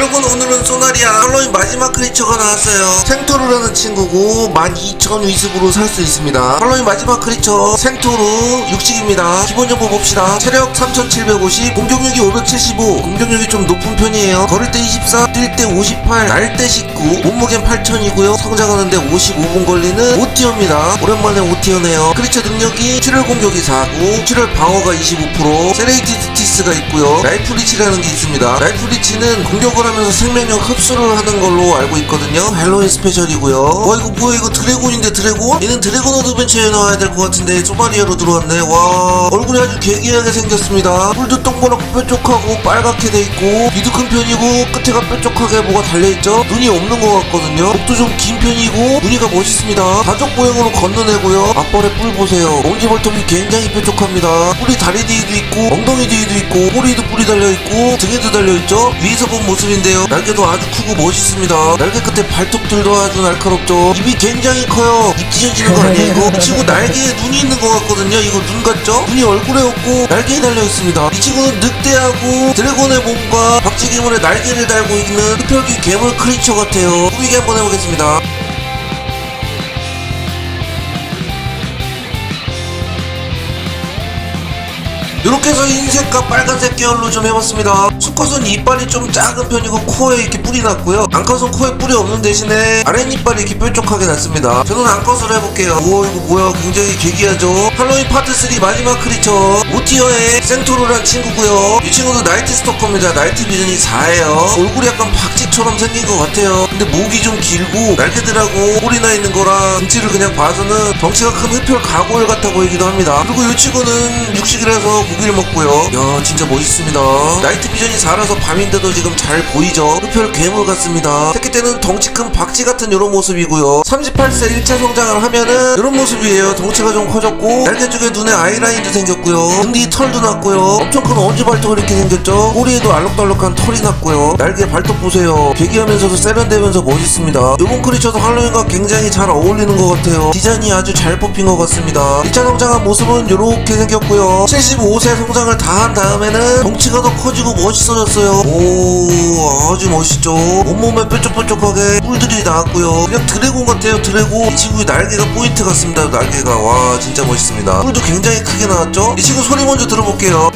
여러분 오늘은 소나리아 할로윈 마지막 크리처가 나왔어요. 생토르라는 친구고 12,000 위습으로 살 수 있습니다. 할로윈 마지막 크리처 생토르 육식입니다. 기본 정보 봅시다. 체력 3750 공격력이 575 공격력이 좀 높은 편이에요. 걸을 때 24 뛸 때 58 날 때 19 몸무게는 8000이고요. 성장하는데 55분 걸리는 5티어입니다. 오랜만에 5티어네요. 크리처 능력이 출혈 공격이 4고 출혈 방어가 25% 세레이티티스가 있고요. 라이프 리치라는 게 있습니다. 라이프 리치는 공격을 하면서 생명력 흡수를 하는 걸로 알고 있거든요. 헬로윈 스페셜이고요. 와 이거 뭐야? 이거 드래곤인데 드래곤? 얘는 드래곤 어드벤처에 나와야 될 것 같은데 소마리아로 들어왔네. 와 얼굴이 아주 괴기하게 생겼습니다. 뿔도 동그랗고 뾰족하고 빨갛게 돼 있고 귀도 큰 편이고 끝에가 뾰족하게 뭐가 달려있죠? 눈이 없는 것 같거든요. 목도 좀 긴 편이고 무늬가 멋있습니다. 가족 모양으로 건너내고요. 앞벌에 뿔 보세요. 엄지발톱이 굉장히 뾰족합니다. 뿔이 다리 뒤에도 있고 엉덩이 뒤에도 있고 꼬리에도 뿔이 달려있고 등에도 달려있죠? 위에서 본 모습인 데요. 날개도 아주 크고 멋있습니다. 날개 끝에 발톱들도 아주 날카롭죠. 입이 굉장히 커요. 입 찢어지는 거 아니에요? 이거 이 친구 날개에 눈이 있는 것 같거든요. 이거 눈 같죠? 눈이 얼굴에 없고 날개에 달려 있습니다. 이 친구는 늑대하고 드래곤의 몸과 박쥐 괴물의 날개를 달고 있는 흡혈귀 괴물 크리처 같아요. 꾸미기 한번 해보겠습니다 이렇게 해서 흰색과 빨간색 계열로 좀 해봤습니다. 수컷은 이빨이 좀 작은 편이고 코에 이렇게 뿔이 났고요. 암컷은 코에 뿔이 없는 대신에 아랫이빨이 이렇게 뾰족하게 났습니다. 저는 암컷으로 해볼게요. 우와 이거 뭐야 굉장히 괴기하죠. 할로윈 파트 3 마지막 크리처 오티어의 생토르란 친구고요. 이 친구도 나이트 스토커입니다. 나이트 비전이 4예요. 얼굴이 약간 박쥐처럼 생긴 것 같아요. 근데 목이 좀 길고 날개들하고 뿔이 나 있는 거랑 등치를 그냥 봐서는 덩치가 큰 흡혈 가골 같아 보이기도 합니다. 그리고 이 친구는 육식이라서 고기를 먹고요. 야 진짜 멋있습니다. 나이트 비전이 4라서 밤인데도 지금 잘 보이죠? 흡혈 괴물 같습니다. 새끼 때는 덩치 큰 박쥐 같은 이런 모습이고요. 38세 1차 성장을 하면은 이런 모습이에요. 덩치가 좀 커졌고 날개 쪽에 눈에 아이라인도 생겼고요. 등뒤 털도 났고요. 엄청 큰 엄지 발톱 이렇게 생겼죠? 꼬리에도 알록달록한 털이 났고요. 날개 발톱 보세요. 괴기하면서도 세련되면서 멋있습니다. 요번 크리처도 할로윈과 굉장히 잘 어울리는 것 같아요. 디자인이 아주 잘 뽑힌 것 같습니다. 1차 성장한 모습은 이렇게 생겼고요. 75세 성장을 다 한 다음에는 덩치가 더 커지고 멋있어졌어요. 오, 아주 멋있죠. 온몸에 뾰족뾰족하게 뿔들이 나왔고요. 그냥 드래곤 같아요, 드래곤. 이 친구의 날개가 포인트 같습니다, 날개가. 와, 진짜 멋있습니다. 뿔도 굉장히 크게 나왔죠? 이 친구 소리 먼저 들어볼게요.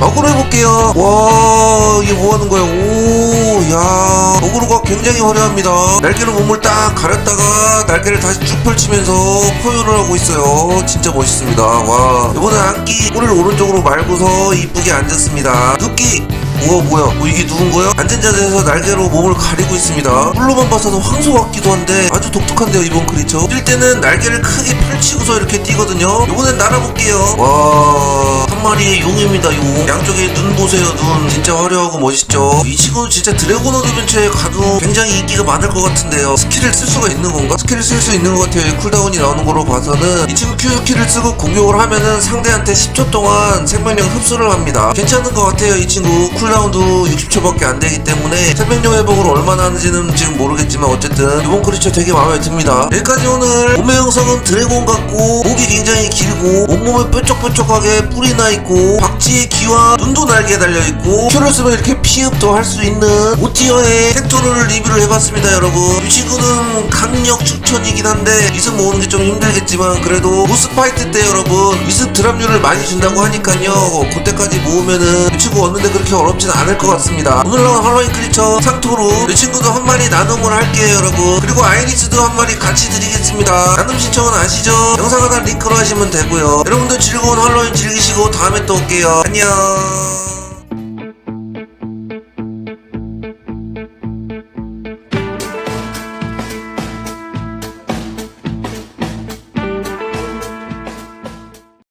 어그로 해볼게요. 와, 이게 뭐 하는 거야? 오, 야. 어그로가 굉장히 화려합니다. 날개로 몸을 딱 가렸다가 날개를 다시 쭉 펼치면서 포효를 하고 있어요. 진짜 멋있습니다. 와. 이번엔 안기 꼬리를 오른쪽으로 말고서 이쁘게 앉았습니다. 눕기. 우와 뭐야 뭐 이게 누군 거야? 앉은 자세에서 날개로 몸을 가리고 있습니다 뿔로만 봐서도 황소 같기도 한데 아주 독특한데요 이번 크리처 뛸 때는 날개를 크게 펼치고서 이렇게 뛰거든요 이번엔 날아볼게요 와 한 마리의 용입니다 용 양쪽에 눈 보세요 눈. 진짜 화려하고 멋있죠? 이 친구는 진짜 드래곤 어드벤처에 가도 굉장히 인기가 많을 것 같은데요. 스킬을 쓸 수가 있는 건가? 스킬을 쓸 수 있는 것 같아요. 이 쿨다운이 나오는 거로 봐서는 이 친구 Q 스킬을 쓰고 공격을 하면은 상대한테 10초 동안 생명력 흡수를 합니다. 괜찮은 것 같아요 이 친구. 쿨다운도 60초밖에 안 되기 때문에 생명력 회복을 얼마나 하는지는 지금 모르겠지만 어쨌든 이번 크리처 되게 마음에 듭니다. 여기까지 오늘 몸의 형성은 드래곤 같고 목이 굉장히 길고 온몸에 뾰족뾰족하게 뿔이 나 있고 박쥐의 귀와 눈도 날개 달려 있고 큐를 쓰면 이렇게 피흡도 할 수 있는 오티어의 섹토를 리뷰를 해봤습니다 여러분. 이 친구는 강력 추천이긴 한데 위습 모으는 게 좀 힘들겠지만 그래도 보스 파이트 때 여러분 위습 드랍률을 많이 준다고 하니까요. 그때까지 모으면은 이 친구 얻는데 그렇게 어렵진 않을 것 같습니다. 오늘 나온 할로윈 크리처 상토로 이 친구도 한 마리 나눔을 할게요 여러분. 그리고 아이리스도 한 마리 같이 드리겠습니다. 나눔 신청은 아시죠? 영상 하나 링크로 하시면 되고요. 여러분들 즐거운 할로윈 즐기시고 다음에 또 올게요. 안녕